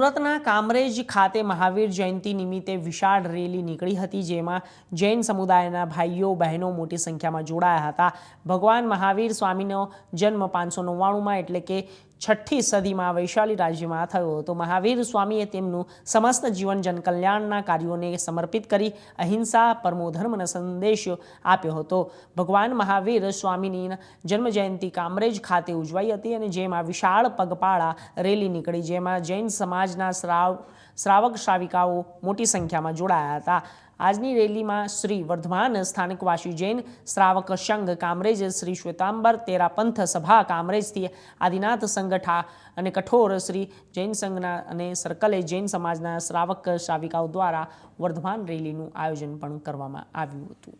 સુરતના કામરેજ ખાતે મહાવીર જયંતિ નિમિત્તે વિશાળ રેલી નીકળી હતી, જેમાં જૈન સમુદાયના ભાઈઓ, બહેનો મોટી સંખ્યામાં જોડાયા હતા. ભગવાન મહાવીર સ્વામીનો જન્મ પાંચસો નવ્વાણુંમાં, એટલે કે છઠ્ઠી સદીમાં વૈશાલી રાજ્યમાં થયો હતો. મહાવીર સ્વામીએ તેમનું સમસ્ત જીવન જનકલ્યાણના કાર્યોને સમર્પિત કરી અહિંસા પરમોધર્મનો સંદેશ આપ્યો હતો. ભગવાન મહાવીર સ્વામીની જન્મજયંતિ કામરેજ ખાતે ઉજવાઈ હતી અને જેમાં વિશાળ પગપાળા રેલી નીકળી, જેમાં જૈન સમાજના શ્રાવ, શ્રાવક શ્રાવિકાઓ મોટી સંખ્યામાં જોડાયા હતા. આજની રેલીમાં શ્રી વર્ધમાન સ્થાનિકવાસી જૈન, શ્રાવક સંઘ કામરેજ, શ્રી શ્વેતાંબર તેરાપંથ સભા કામરેજથી આદિનાથ સંગઠા અને કઠોર શ્રી જૈન સંઘના અને સર્કલે જૈન સમાજના શ્રાવક શ્રાવિકાઓ દ્વારા વર્ધમાન રેલીનું આયોજન પણ કરવામાં આવ્યું હતું.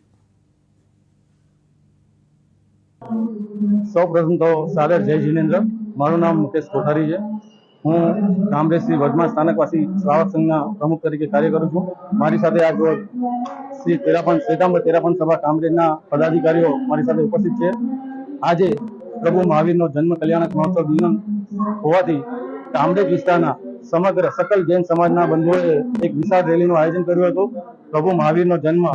સૌ પ્રથમ તો સાદર જય જિનેન્દ્ર. મારું નામ મુકેશ કોઠારી છે. હું કામરેજ શ્રી વર્ધમાન સ્થાનકવાસી શ્રાવક સંઘના પ્રમુખ તરીકે કાર્ય કરું છું. મારી સાથે આજ શ્રી તેરાપન શ્વેતાંબર તેરાપન સભા કામરેજના પદાધિકારીઓ મારી સાથે ઉપસ્થિત છે. આજે પ્રભુ મહાવીરનો જન્મ કલ્યાણક મહોત્સવ દિન હોવાથી કામરેજ વિસ્તારના સમગ્ર સકલ જૈન સમાજના બંધુઓએ એક વિશાળ રેલીનું આયોજન કર્યું હતું. પ્રભુ મહાવીરનો જન્મ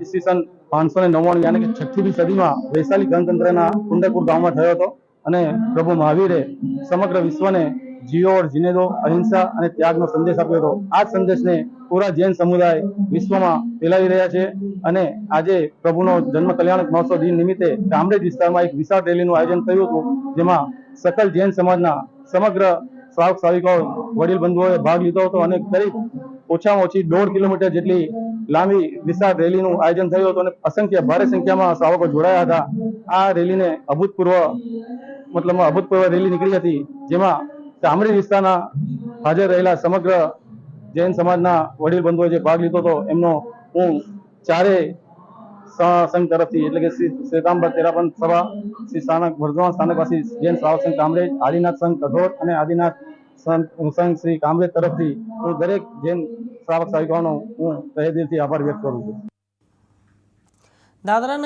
ઈસવીસન પાંચસો ને નવ્વાણું યાની કે છઠ્ઠીમી સદીમાં વૈશાલી ગણતંત્રના કુંડેપુર ગામમાં થયો હતો અને પ્રભુ મહાવીરે સમગ્ર વિશ્વને જીઓ જીને દો અહિંસા અને ત્યાગનો સંદેશ આપ્યો હતો. આ સંદેશને પૂરા જૈન સમુદાય વિશ્વમાં ફેલાવી રહ્યા છે અને આજે પ્રભુનો જન્મ કલ્યાણક મહોત્સવ દિન નિમિત્તે કામરેજ વિસ્તારમાં એક વિશાળ રેલીનું આયોજન થયું હતું, જેમાં સકલ જૈન સમાજના સમગ્ર શ્રાવક શ્રાવિકાઓ વડીલ બંધુઓએ ભાગ લીધો હતો અને કરીબ ઓછામાં ઓછી દોઢ કિલોમીટર જેટલી લાંબી વિશાળ રેલીનું આયોજન થયું હતું અને અસંખ્ય ભારે સંખ્યામાં શ્રાવકો જોડાયા હતા. આ રેલીને અભૂતપૂર્વ મતલબ અભૂતપૂર્વ રેલી નીકળી હતી, જેમાં કામરેજ વિસ્તારના હાજર રહેલા સમગ્ર જૈન સમાજના વડીલ બંધુઓએ જે ભાગ લીધો હતો, એમનો હું ચારે સંઘ તરફથી એટલે કે શ્રી શ્વેતાંબર તેરાપન સભા, શ્રી સ્થાનક વર્ધમાન સ્થાનકવાસી જૈન શ્રાવક સંઘ કામરેજ, આદિનાથ સંઘ કઠોર અને આદિનાથ સંઘ શ્રી કામરેજ તરફથી હું દરેક જૈન શ્રાવક સાહિકાઓનો હું તહે દિલથી આભાર વ્યક્ત કરું છું. દાદરાનગર